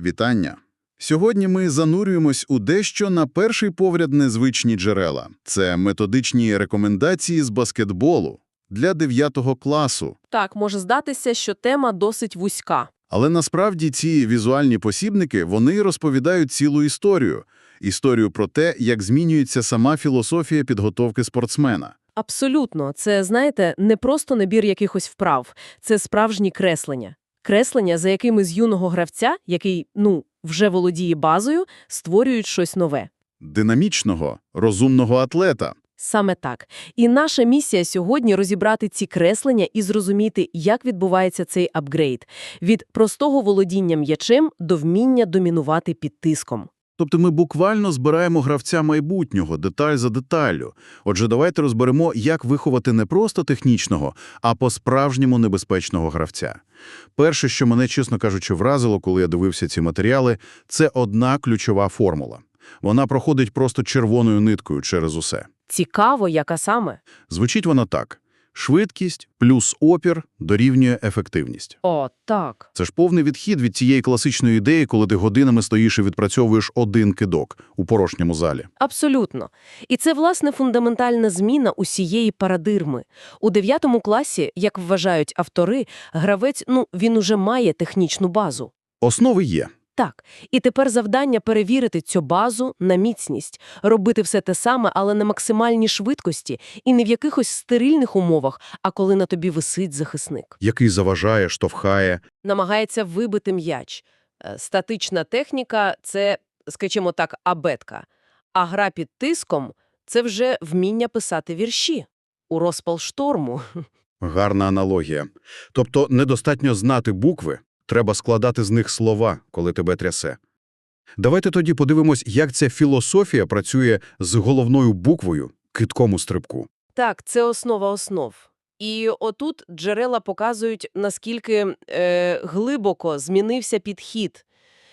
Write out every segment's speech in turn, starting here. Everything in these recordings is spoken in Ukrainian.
Вітання! Сьогодні ми занурюємось у дещо на перший погляд незвичні джерела. Це методичні рекомендації з баскетболу для 9 класу. Так, може здатися, що тема досить вузька. Але насправді ці візуальні посібники, вони розповідають цілу історію. Історію про те, як змінюється сама філософія підготовки спортсмена. Абсолютно. Це, знаєте, не просто набір якихось вправ. Це справжні креслення. Креслення, за якими з юного гравця, який, ну, вже володіє базою, створюють щось нове. Динамічного, розумного атлета. Саме так. І наша місія сьогодні розібрати ці креслення і зрозуміти, як відбувається цей апгрейд. Від простого володіння м'ячем до вміння домінувати під тиском. Тобто ми буквально збираємо гравця майбутнього, деталь за деталлю. Отже, давайте розберемо, як виховати не просто технічного, а по-справжньому небезпечного гравця. Перше, що мене, чесно кажучи, вразило, коли я дивився ці матеріали, це одна ключова формула. Вона проходить просто червоною ниткою через усе. Цікаво, яка саме? Звучить вона так. Швидкість плюс опір дорівнює ефективність. О, так. Це ж повний відхід від цієї класичної ідеї, коли ти годинами стоїш і відпрацьовуєш один кидок у порожньому залі. Абсолютно. І це, власне, фундаментальна зміна усієї парадирми. У 9 класі, як вважають автори, гравець, ну, він уже має технічну базу. Основи є. Так, і тепер завдання перевірити цю базу на міцність, робити все те саме, але на максимальній швидкості і не в якихось стерильних умовах, а коли на тобі висить захисник. Який заважає, штовхає. Намагається вибити м'яч. Е, Статична техніка – це, скажімо так, абетка. А гра під тиском – це вже вміння писати вірші. У розпал шторму. Гарна аналогія. Тобто недостатньо знати букви, треба складати з них слова, коли тебе трясе. Давайте тоді подивимось, як ця філософія працює з головною буквою китком у стрибку. Так, це основа основ. І отут джерела показують, наскільки е, глибоко змінився підхід.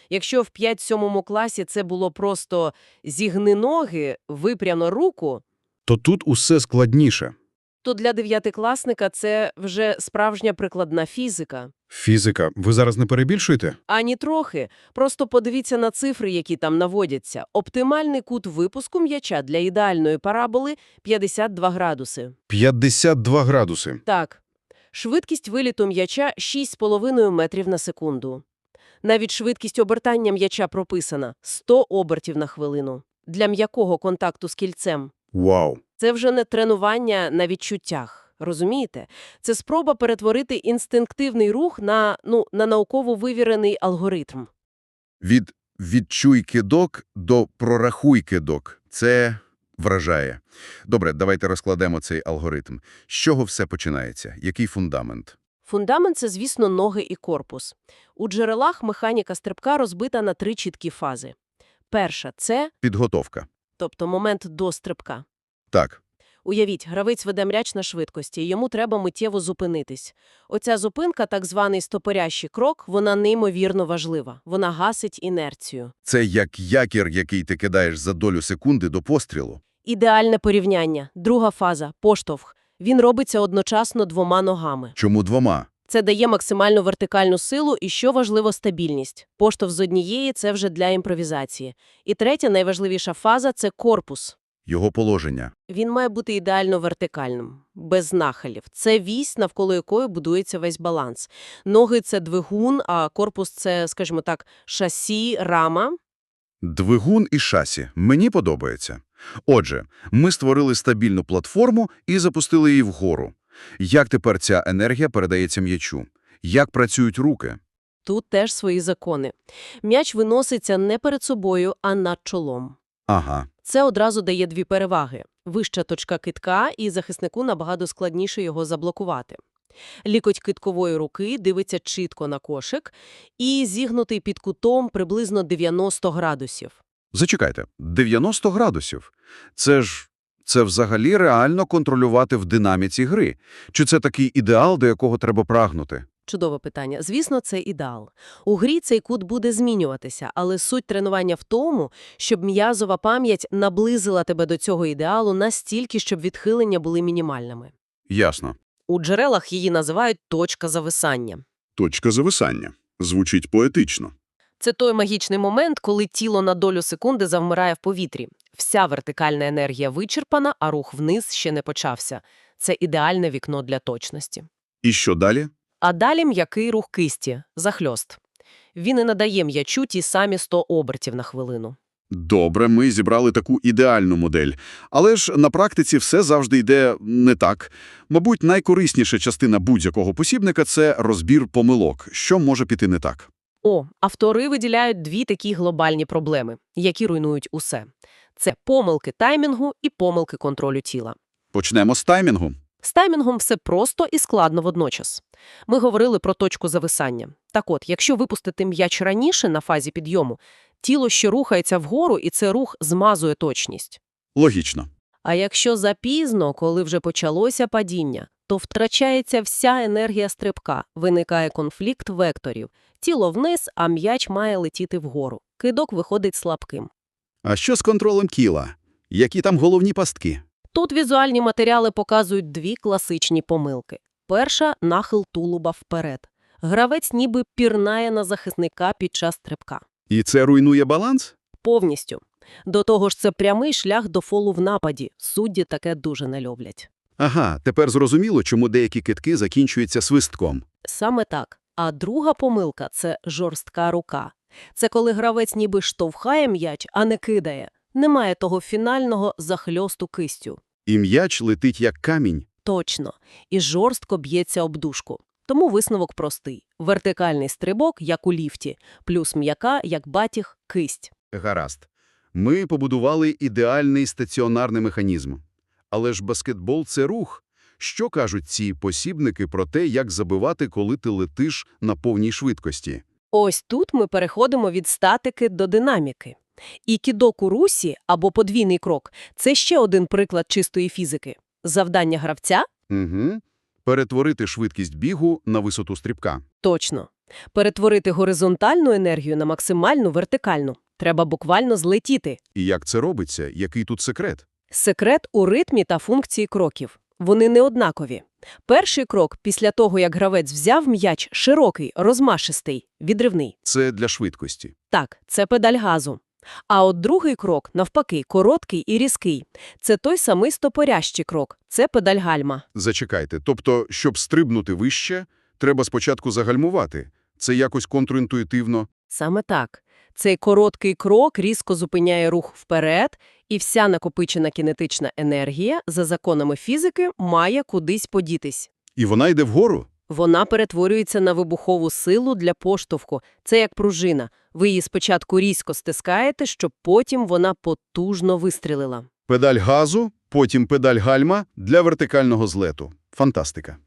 Якщо в 5-7 класі це було просто «зігни ноги, випрямо руку», То тут усе складніше. то для дев'ятикласника це вже справжня прикладна фізика. Фізика, ви зараз не перебільшуєте? Ані трохи. Просто подивіться на цифри, які там наводяться. Оптимальний кут випуску м'яча для ідеальної параболи – 52 градуси. 52 градуси. Так. Швидкість виліту м'яча – 6,5 метрів на секунду. Навіть швидкість обертання м'яча прописана – 100 обертів на хвилину. Для м'якого контакту з кільцем. Вау! Це вже не тренування на відчуттях, розумієте? Це спроба перетворити інстинктивний рух на, ну, на науково вивірений алгоритм. Від «відчуй кидок» до «прорахуй кидок» – це вражає. Добре, давайте розкладемо цей алгоритм. З чого все починається? Який фундамент? Фундамент – це, звісно, ноги і корпус. У джерелах механіка стрибка розбита на три чіткі фази. Перша – це, Підготовка. тобто момент до стрибка. Так. Уявіть, гравець веде м'яч на швидкості, і йому треба миттєво зупинитись. Оця зупинка, так званий стопорящий крок, вона неймовірно важлива. Вона гасить інерцію. Це як якір, який ти кидаєш за долю секунди до пострілу. Ідеальне порівняння. Друга фаза – поштовх. Він робиться одночасно двома ногами. Чому двома? Це дає максимальну вертикальну силу і, що важливо, стабільність. Поштовх з однієї – це вже для імпровізації. І третя, найважливіша фаза – це корпус. Його положення. Він має бути ідеально вертикальним, без нахилів. Це вісь, навколо якої будується весь баланс. Ноги – це двигун, а корпус – це, скажімо так, шасі, рама. Двигун і шасі. Мені подобається. Отже, ми створили стабільну платформу і запустили її вгору. Як тепер ця енергія передається м'ячу? Як працюють руки? Тут теж свої закони. М'яч виноситься не перед собою, а над чолом. Ага. Це одразу дає дві переваги. Вища точка китка, і захиснику набагато складніше його заблокувати. Лікоть киткової руки дивиться чітко на кошик і зігнутий під кутом приблизно 90 градусів. Зачекайте, 90 градусів. Це ж... Це взагалі реально контролювати в динаміці гри? Чи це такий ідеал, до якого треба прагнути? Чудове питання. Звісно, це ідеал. У грі цей кут буде змінюватися, але суть тренування в тому, щоб м'язова пам'ять наблизила тебе до цього ідеалу настільки, щоб відхилення були мінімальними. Ясно. У джерелах її називають точка зависання. Точка зависання. Звучить поетично. Це той магічний момент, коли тіло на долю секунди завмирає в повітрі. Вся вертикальна енергія вичерпана, а рух вниз ще не почався. Це ідеальне вікно для точності. І що далі? А далі м'який рух кисті – захльост. Він і надає м'ячу ті самі 100 обертів на хвилину. Добре, ми зібрали таку ідеальну модель. Але ж на практиці все завжди йде не так. Мабуть, найкорисніша частина будь-якого посібника – це розбір помилок. Що може піти не так? О, автори виділяють дві такі глобальні проблеми, які руйнують усе. Це помилки таймінгу і помилки контролю тіла. Почнемо з таймінгу. З таймінгом все просто і складно водночас. Ми говорили про точку зависання. Так от, якщо випустити м'яч раніше на фазі підйому, тіло ще рухається вгору, і це рух змазує точність. Логічно. А якщо запізно, коли вже почалося падіння, то втрачається вся енергія стрибка, виникає конфлікт векторів. Тіло вниз, а м'яч має летіти вгору. Кидок виходить слабким. А що з контролем кіла? Які там головні пастки? Тут візуальні матеріали показують дві класичні помилки. Перша – нахил тулуба вперед. Гравець ніби пірнає на захисника під час стрибка. І це руйнує баланс? Повністю. До того ж, це прямий шлях до фолу в нападі. Судді таке дуже не люблять. Ага, тепер зрозуміло, чому деякі китки закінчуються свистком. Саме так. А друга помилка – це жорстка рука. Це коли гравець ніби штовхає м'яч, а не кидає. Немає того фінального захльосту кистю. І м'яч летить як камінь. Точно. І жорстко б'ється об дужку. Тому висновок простий. Вертикальний стрибок, як у ліфті, плюс м'яка, як батіг, кисть. Гаразд. Ми побудували ідеальний стаціонарний механізм. Але ж баскетбол – це рух. Що кажуть ці посібники про те, як забивати, коли ти летиш на повній швидкості? Ось тут ми переходимо від статики до динаміки. І кідок у русі або подвійний крок – це ще один приклад чистої фізики. Завдання гравця Угу. Перетворити швидкість бігу на висоту стрибка. – точно. Перетворити горизонтальну енергію на максимальну вертикальну. Треба буквально злетіти. І як це робиться? Який тут секрет? Секрет у ритмі та функції кроків. Вони не однакові. Перший крок після того, як гравець взяв м'яч, широкий, розмашистий, відривний. Це для швидкості. Так, це педаль газу. А от другий крок, навпаки, короткий і різкий. Це той самий стопорящий крок. Це педаль гальма. Зачекайте, тобто, щоб стрибнути вище, треба спочатку загальмувати. Це якось контрінтуїтивно. Саме так. Цей короткий крок різко зупиняє рух вперед, і вся накопичена кінетична енергія, за законами фізики, має кудись подітись. І вона йде вгору? Вона перетворюється на вибухову силу для поштовху. Це як пружина. Ви її спочатку різко стискаєте, щоб потім вона потужно вистрілила. Педаль газу, потім педаль гальма для вертикального злету. Фантастика.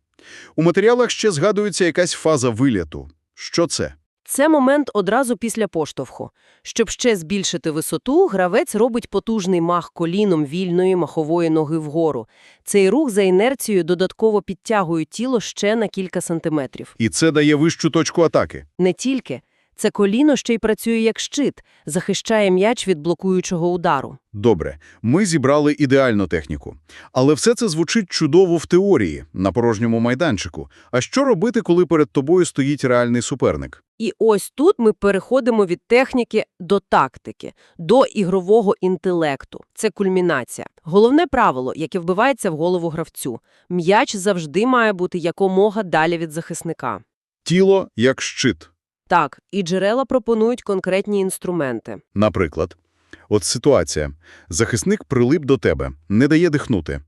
У матеріалах ще згадується якась фаза виліту. Що це? Це момент одразу після поштовху. Щоб ще збільшити висоту, гравець робить потужний мах коліном вільної махової ноги вгору. Цей рух за інерцією додатково підтягує тіло ще на кілька сантиметрів. І це дає вищу точку атаки. Не тільки. Це коліно ще й працює як щит, захищає м'яч від блокуючого удару. Добре, ми зібрали ідеальну техніку. Але все це звучить чудово в теорії, на порожньому майданчику. А що робити, коли перед тобою стоїть реальний суперник? І ось тут ми переходимо від техніки до тактики, до ігрового інтелекту. Це кульмінація. Головне правило, яке вбивається в голову гравцю. М'яч завжди має бути якомога далі від захисника. Тіло як щит. Так, і джерела пропонують конкретні інструменти. Наприклад, от ситуація. Захисник прилип до тебе, не дає дихнути.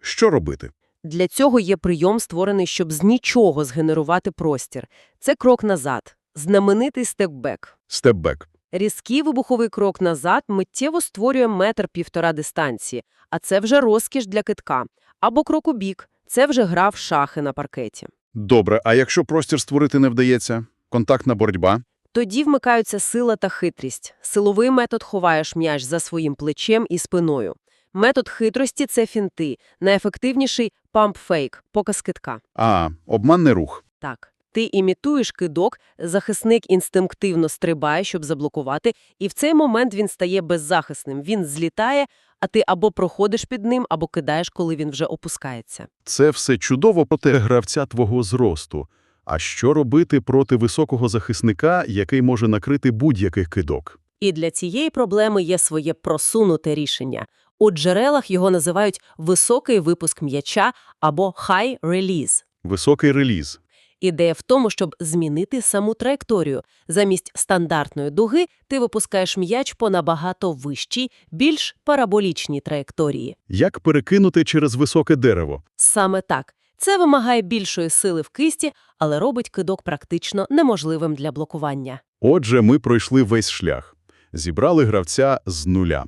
Що робити? Для цього є прийом, створений, щоб з нічого згенерувати простір. Це крок назад. Знаменитий степбек. Степбек. Різкий вибуховий крок назад миттєво створює метр-півтора дистанції, а це вже розкіш для китка. Або крок у бік – це вже гра в шахи на паркеті. Добре, а якщо простір створити не вдається? Контактна боротьба? Тоді вмикаються сила та хитрість. Силовий метод ховаєш м'яч за своїм плечем і спиною. Метод хитрості – це фінти. Найефективніший – памп-фейк, показ китка. А, обманний рух. Так. Ти імітуєш кидок, захисник інстинктивно стрибає, щоб заблокувати, і в цей момент він стає беззахисним. Він злітає, а ти або проходиш під ним, або кидаєш, коли він вже опускається. Це все чудово проти гравця твого зросту. А що робити проти високого захисника, який може накрити будь-яких кидок? І для цієї проблеми є своє просунуте рішення. У джерелах його називають високий випуск м'яча або high release. Високий реліз. Ідея в тому, щоб змінити саму траєкторію. Замість стандартної дуги ти випускаєш м'яч по набагато вищій, більш параболічній траєкторії. Як перекинути через високе дерево? Саме так. Це вимагає більшої сили в кисті, але робить кидок практично неможливим для блокування. Отже, ми пройшли весь шлях. Зібрали гравця з нуля.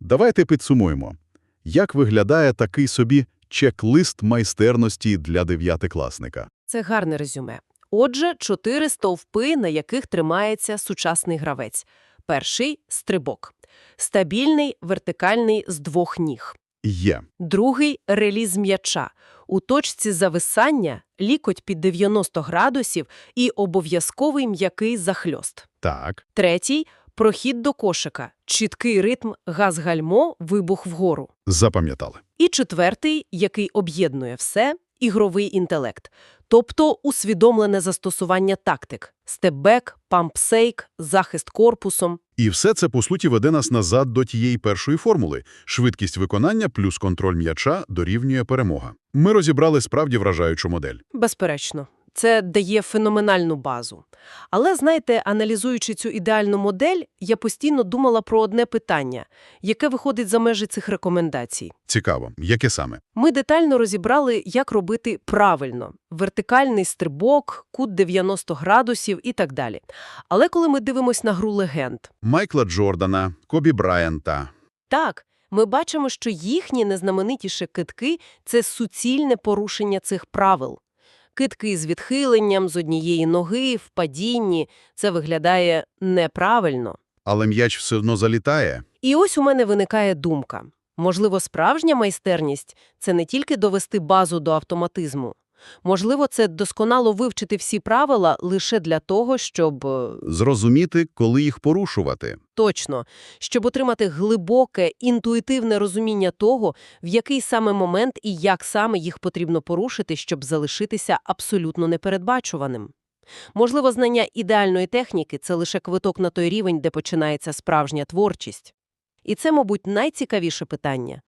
Давайте підсумуємо. Як виглядає такий собі чек-лист майстерності для дев'ятикласника? Це гарне резюме. Отже, чотири стовпи, на яких тримається сучасний гравець. Перший – стрибок. Стабільний, вертикальний з двох ніг. Є. Другий – реліз м'яча. У точці зависання – лікоть під 90 градусів і обов'язковий м'який захльост. Так. Третій – прохід до кошика. Чіткий ритм газ-гальмо, вибух вгору. Запам'ятали. І четвертий, який об'єднує все – ігровий інтелект. Тобто усвідомлене застосування тактик – степбек, пампсейк, захист корпусом. І все це, по суті, веде нас назад до тієї першої формули. Швидкість виконання плюс контроль м'яча дорівнює перемога. Ми розібрали справді вражаючу модель. Безперечно. Це дає феноменальну базу. Але, знаєте, аналізуючи цю ідеальну модель, я постійно думала про одне питання, яке виходить за межі цих рекомендацій. Цікаво. Яке саме? Ми детально розібрали, як робити правильно – вертикальний стрибок, кут 90 градусів і так далі. Але коли ми дивимось на гру легенд, Майкла Джордана, Кобі Брайанта. так, ми бачимо, що їхні незнаменитіші китки – це суцільне порушення цих правил. Китки з відхиленням, з однієї ноги, в падінні – це виглядає неправильно. Але м'яч все одно залітає. І ось у мене виникає думка. Можливо, справжня майстерність – це не тільки довести базу до автоматизму. Можливо, це досконало вивчити всі правила лише для того, щоб… е, Зрозуміти, коли їх порушувати. Точно, щоб отримати глибоке, інтуїтивне розуміння того, в який саме момент і як саме їх потрібно порушити, щоб залишитися абсолютно непередбачуваним. Можливо, знання ідеальної техніки – це лише квиток на той рівень, де починається справжня творчість. І це, мабуть, найцікавіше питання.